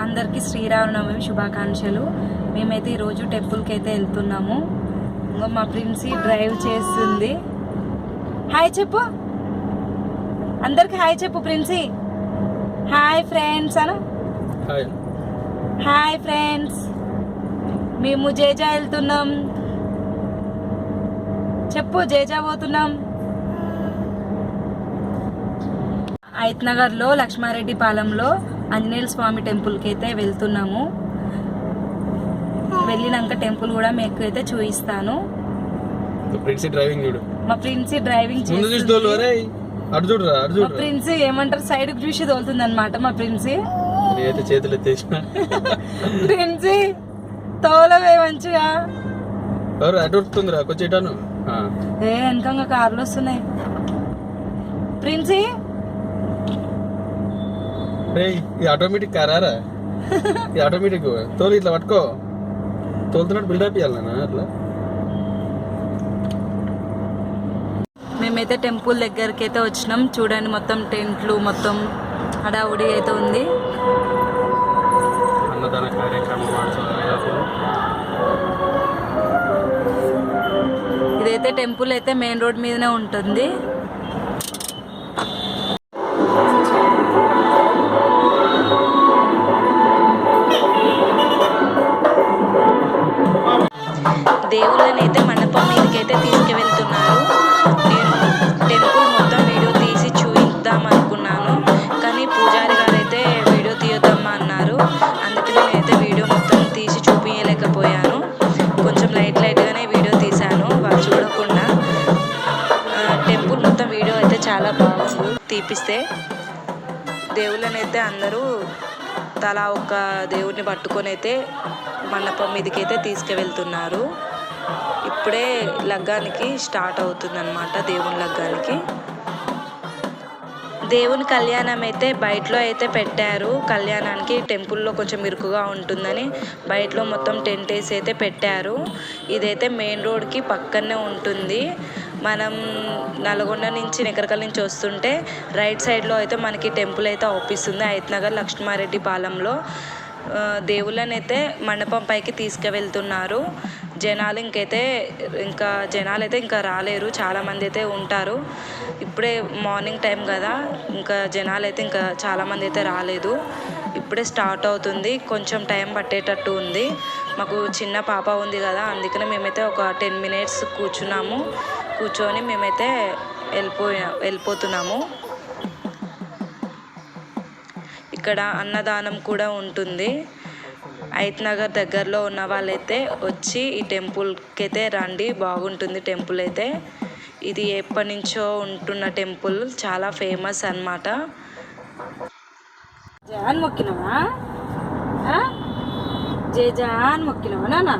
అందరికీ శ్రీరామనవమి శుభాకాంక్షలు. మేమైతే ఈరోజు టెంపుల్కి అయితే వెళ్తున్నాము. ఇంకో మా ప్రిన్సీ డ్రైవ్ చేస్తుంది. హాయ్ చెప్పు. అందరికి హాయ్ చెప్పు Princy. Hi friends Anu. Hi. Friends. మేము జేజా వెళ్తున్నాం. చెప్పు జేజా పోతున్నాం. అయిత్ నగర్లో లక్ష్మారెడ్డి పాలెంలో. ఆంజనేయుల స్వామి టెంపుల్కి అయితే వెళ్తున్నాము. వెళ్ళినాక టెంపుల్ కూడా మీకు అయితే చూపిస్తాను ప్రిన్సీ డ్రైవింగ్ చూడు. మా ప్రిన్సీ డ్రైవింగ్ మా ప్రిన్సీ ఏమంటారు? సైడ్ చూసి తోలుతుంది అనమాట మా ప్రిన్సీ. చేతులు ప్రిన్సీ తోలవే మంచిగా. ఏ వెనకంగా కార్లు వస్తున్నాయి. ప్రిన్సీ రేయ్ ఇది ఆటోమేటిక్ కారారా ఇది ఆటోమేటిక్ తోలు ఇట్లా పట్టుకో. తోలుతున్నట్టు బిల్డప్ ఇవ్వాలి నాన్న అట్లా. మేమైతే టెంపుల్ దగ్గరికి అయితే వచ్చినాం. చూడండి మొత్తం టెంట్లు మొత్తం హడావుడి అయితే ఉంది. అన్నదాన ఇదైతే టెంపుల్ అయితే మెయిన్ రోడ్ మీదనే ఉంటుంది. దేవుళ్ళని అయితే మండపం మీదకైతే తీసుకువెళ్తున్నారు. నేను టెంపుల్ మొత్తం వీడియో తీసి చూద్దాం అనుకున్నాను. కానీ పూజారి గారు అయితే వీడియో తీయొద్దమ్మా అన్నారు. అందుకే నేనైతే వీడియో మొత్తం తీసి చూపించలేకపోయాను కొంచెం లైట్ లైట్గానే వీడియో తీశాను. వాళ్ళు చూడకుండా టెంపుల్ మొత్తం వీడియో అయితే చాలా బాగుంది. తీపిస్తే దేవుళ్ళని అయితే అందరూ తలా ఒక దేవుడిని పట్టుకొని అయితే మండపం మీదకి అయితే తీసుకువెళ్తున్నారు. ఇప్పుడే లగ్గానికి స్టార్ట్ అవుతుందన్నమాట దేవుని లగ్గానికి. దేవుని కళ్యాణం అయితే బయటలో అయితే పెట్టారు. కళ్యాణానికి టెంపుల్లో కొంచెం ఇరుకుగా ఉంటుందని బయటలో మొత్తం టెంట్ వేసి అయితే పెట్టారు. ఇదైతే మెయిన్ రోడ్కి పక్కనే ఉంటుంది. మనం నల్గొండ నుంచి నెకరకల్ నుంచి వస్తుంటే రైట్ సైడ్లో అయితే మనకి టెంపుల్ అయితే అవుపిస్తుంది. నగర్ లక్ష్మారెడ్డి పాలెంలో. దేవుళ్ళనైతే దేవుళ్ళని అయితే మండపం పైకి తీసుకువెళ్తున్నారు. జనాలు ఇంకైతే ఇంకా జనాలు అయితే ఇంకా రాలేరు. చాలామంది అయితే ఉంటారు. ఇప్పుడే మార్నింగ్ టైం కదా. ఇంకా జనాలు అయితే ఇంకా చాలామంది అయితే రాలేదు. ఇప్పుడే స్టార్ట్ అవుతుంది. కొంచెం టైం పట్టేటట్టు ఉంది. మాకు చిన్న పాప ఉంది కదా. అందుకనే మేమైతే ఒక టెన్ మినిట్స్ కూర్చున్నాము. కూర్చొని మేమైతే వెళ్ళిపోయా వెళ్ళిపోతున్నాము. ఇక్కడ అన్నదానం కూడా ఉంటుంది. అయిత్ నగర్ దగ్గరలో ఉన్న వాళ్ళైతే వచ్చి ఈ టెంపుల్కి అయితే రండి బాగుంటుంది టెంపుల్ అయితే. ఇది ఎప్పటి నుంచో ఉంటున్న టెంపుల్ చాలా ఫేమస్ అన్నమాట. జాన్ మొక్కినవా? జై జాన్ మొక్కినవా నాన్న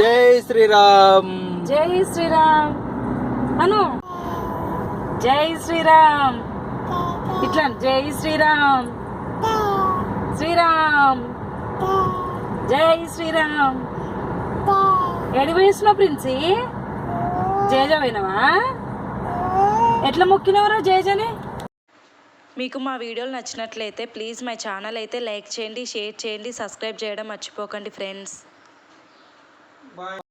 జై శ్రీరామ్. జై శ్రీరామ్. అను. జై శ్రీరామ్. ఇట్లా జై శ్రీరామ్. శ్రీరామ్. జై శ్రీరామ్. ఎడి వేసినావు ప్రిన్సీ? జేజ పోయినావా? ఎట్లా మొక్కినవరా జేజని? మీకు మా వీడియోలు నచ్చినట్లయితే ప్లీజ్ మై ఛానల్ అయితే లైక్ చేయండి షేర్ చేయండి సబ్స్క్రైబ్ చేయడం మర్చిపోకండి ఫ్రెండ్స్.